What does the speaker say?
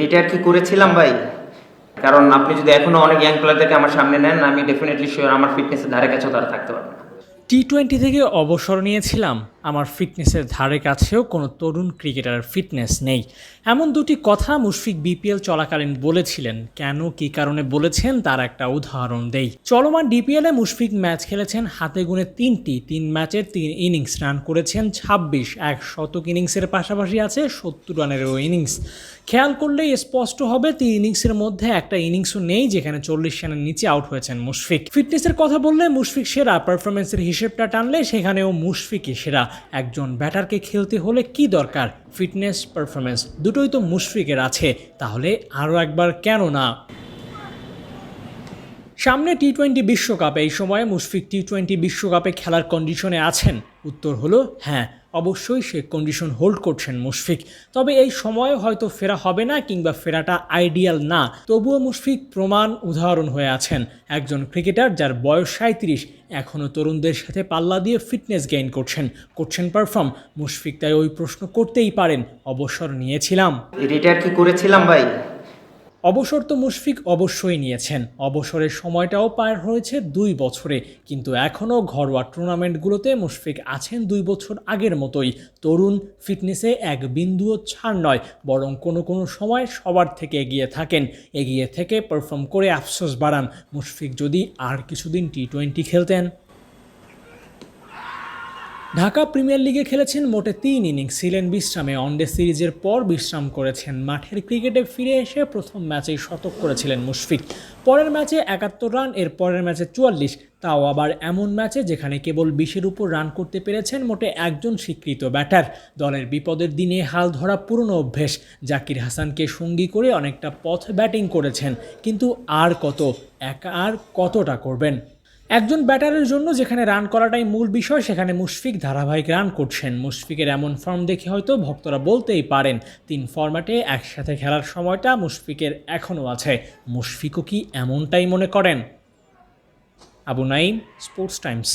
Retire কি করেছিলাম ভাই? কারণ আপনি যদি এখনও অনেক ইয়াং প্লেয়ারদেরকে আমার সামনে নেন, আমি ডেফিনেটলি শিওর আমার ফিটনেসের ধারে কাছে তারা থাকতে পারবে না। টি টোয়েন্টি থেকে অবসর নিয়েছিলাম। আমার ফিটনেসের ধারে কাছেও কোনো তরুণ ক্রিকেটারের ফিটনেস নেই। এমন দুটি কথা মুশফিক বিপিএল চলাকালীন বলেছিলেন। কেন, কী কারণে বলেছেন, তার একটা উদাহরণ দেই। চলমান ডিপিএলে মুশফিক ম্যাচ খেলেছেন হাতে গুনে তিনটি। তিন ম্যাচের তিন ইনিংস রান করেছেন ছাব্বিশ। এক শতক ইনিংসের পাশাপাশি আছে সত্তর রানেরও ইনিংস খেয়াল করলেই স্পষ্ট হবে, তিন ইনিংসের মধ্যে একটা ইনিংসও নেই, যেখানে চল্লিশ রানের নিচে আউট হয়েছেন মুশফিক। ফিটনেসের কথা বললে মুশফিক সেরা পারফরমেন্সের হিসেবটা টানলে সেখানেও মুশফিকই সেরা। একজন ব্যাটারকে খেলতে হলে কি দরকার? ফিটনেস পারফরমেন্স দুটোই তো মুশফিকের আছে। তাহলে আরও একবার কেন না? সামনে টি টোয়েন্টি বিশ্বকাপ, এই সময়ে মুশফিক টি টোয়েন্টি বিশ্বকাপে খেলার কন্ডিশনে আছেন। উত্তর হলো হ্যাঁ অবশ্যই সে কন্ডিশন হোল্ড করছেন মুশফিক। তবে এই সময়ে হয়তো ফেরা হবে না কিংবা ফেরাটা আইডিয়াল না। তবুও মুশফিক প্রমাণ উদাহরণ হয়ে আছেন। একজন ক্রিকেটার যার বয়স সাঁত্রিশ এখনও তরুণদের সাথে পাল্লা দিয়ে ফিটনেস গেইন করছেন। করছেন পারফর্ম মুশফিক তাই ওই প্রশ্ন করতেই পারেন। অবসর নিয়েছিলাম। রিটায়ার কি করেছিলাম ভাই? অবসর তো মুশফিক অবশ্যই নিয়েছেন। অবসরের সময়টাও পার হয়েছে দুই বছরে। কিন্তু এখনও ঘরোয়া টুর্নামেন্টগুলোতে মুশফিক আছেন দুই বছর আগের মতোই। তরুণ ফিটনেসে এক বিন্দুও ছাড় নয়, বরং কোনো কোনো সময় সবার থেকে এগিয়ে থাকেন। এগিয়ে থেকে পারফর্ম করে আফসোস বাড়ান। মুশফিক যদি আর কিছুদিন টি টোয়েন্টি খেলতেন। ঢাকা প্রিমিয়ার লিগে খেলেছেন মোটে তিন ইনিংস। ছিলেন বিশ্রামে, ওয়ানডে সিরিজের পর বিশ্রাম করেছেন। মাঠের ক্রিকেটে ফিরে এসে প্রথম ম্যাচেই শতক করেছিলেন মুশফিক। পরের ম্যাচে একাত্তর রান এর পরের ম্যাচে চুয়াল্লিশ। তাও আবার এমন ম্যাচে যেখানে কেবল বিশের উপর রান করতে পেরেছেন মোটে একজন স্বীকৃত ব্যাটার। দলের বিপদের দিনে হাল ধরা পুরনো অভ্যেস। জাকির হাসানকে সঙ্গী করে অনেকটা পথ ব্যাটিং করেছেন। কিন্তু আর কত, একা আর কতটা করবেন? একজন ব্যাটারের জন্য যেখানে রান করাটাই মূল বিষয়, সেখানে মুশফিক ধারাবাহিক রান করছেন। মুশফিকের এমন ফর্ম দেখে হয়তো ভক্তরা বলতেই পারেন, তিন ফর্ম্যাটে একসাথে খেলার সময়টা মুশফিকের এখনও আছে। মুশফিকও কি এমনটাই মনে করেন? Abu Naim sports Times